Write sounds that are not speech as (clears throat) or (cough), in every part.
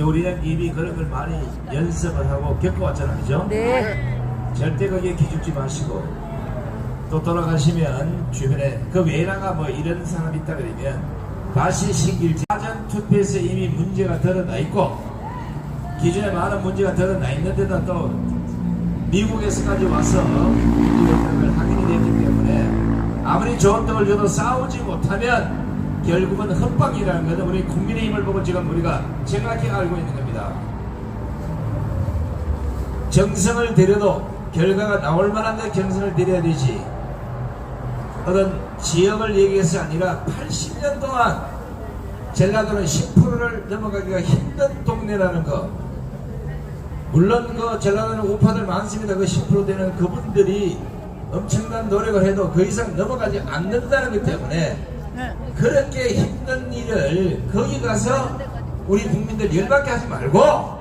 근데 우리는 이미 그런 걸 많이 연습을 하고 겪어왔잖아요. 그죠? 네. 절대 거기에 기죽지 마시고 또 돌아가시면 주변에 그 외나가 뭐 이런 사람이 있다 그러면 다시 신길지 사전 투표에서 이미 문제가 드러나 있고 기존에 많은 문제가 드러나 있는데도 또 미국에서까지 와서 이런 걸 확인이 됐기 때문에 아무리 좋은 떡을 줘도 싸우지 못하면 결국은 헛방이라는 것은 우리 국민의힘을 보고 지금 우리가 정확히 알고 있는 겁니다. 정성을 들여도 결과가 나올 만한 데 정성을 들여야 되지. 어떤 지역을 얘기해서 아니라 80년 동안 전라도는 10%를 넘어가기가 힘든 동네라는 거. 물론 그 전라도는 우파들 많습니다. 그 10% 되는 그분들이 엄청난 노력을 해도 그 이상 넘어가지 않는다는 것 때문에 그렇게 힘든 일을 거기 가서 우리 국민들 열받게 하지 말고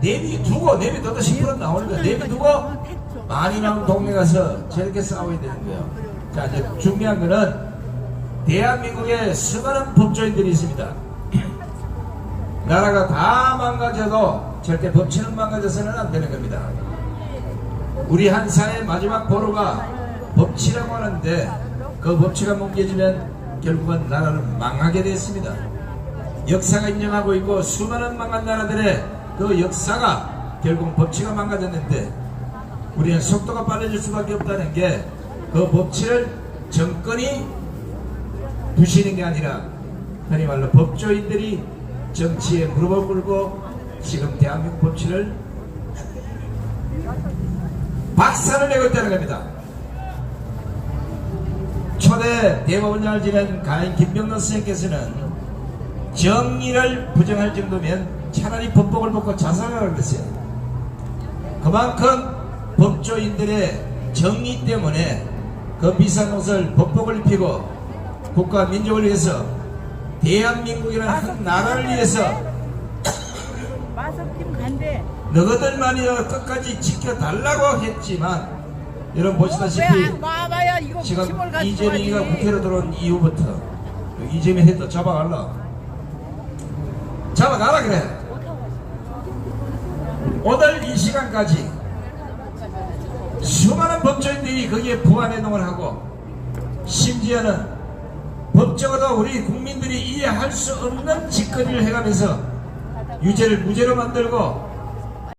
내비 두고 내비 둬도 10% 나오는 거야 내비 두고 많이 나온 동네 가서 저렇게 싸워야 되는 거예요. 자 이제 중요한 거는 대한민국에 수많은 법조인들이 있습니다. (clears throat) 나라가 다 망가져도 절대 법치는 망가져서는 안 되는 겁니다. 우리 한 사회의 마지막 보루가 법치라고 하는데 그 법치가 뭉개지면 결국은 나라는 망하게 됐습니다. 역사가 인정하고 있고 수많은 망한 나라들의 그 역사가 결국 법치가 망가졌는데 우리는 속도가 빨라질 수밖에 없다는 게 그 법치를 정권이 부시는 게 아니라 흔히 말로 법조인들이 정치에 무릎을 꿇고 지금 대한민국 법치를 박살을 내고 있다는 겁니다. 초대 대법원장을 지낸 가인 김병론 선생님께서는 정의를 부정할 정도면 차라리 법복을 벗고 자살하라고 그랬어요. 그만큼 법조인들의 정의 때문에 그 비싼 옷을 법복을 입히고 국가 민족을 위해서 대한민국이라는 한 나라를 위해서. 너희들만이라도 끝까지 지켜달라고 했지만 여러분 보시다시피 지금 이재명이가. 국회로 들어온 이후부터 그 이재명 했다. 잡아갈라. 잡아가라 그래. 오늘 이 시간까지 수많은 법조인들이 거기에 부안해동을 하고 심지어는 법적으로 우리 국민들이 이해할 수 없는 짓거리를 해가면서 유죄를 무죄로 만들고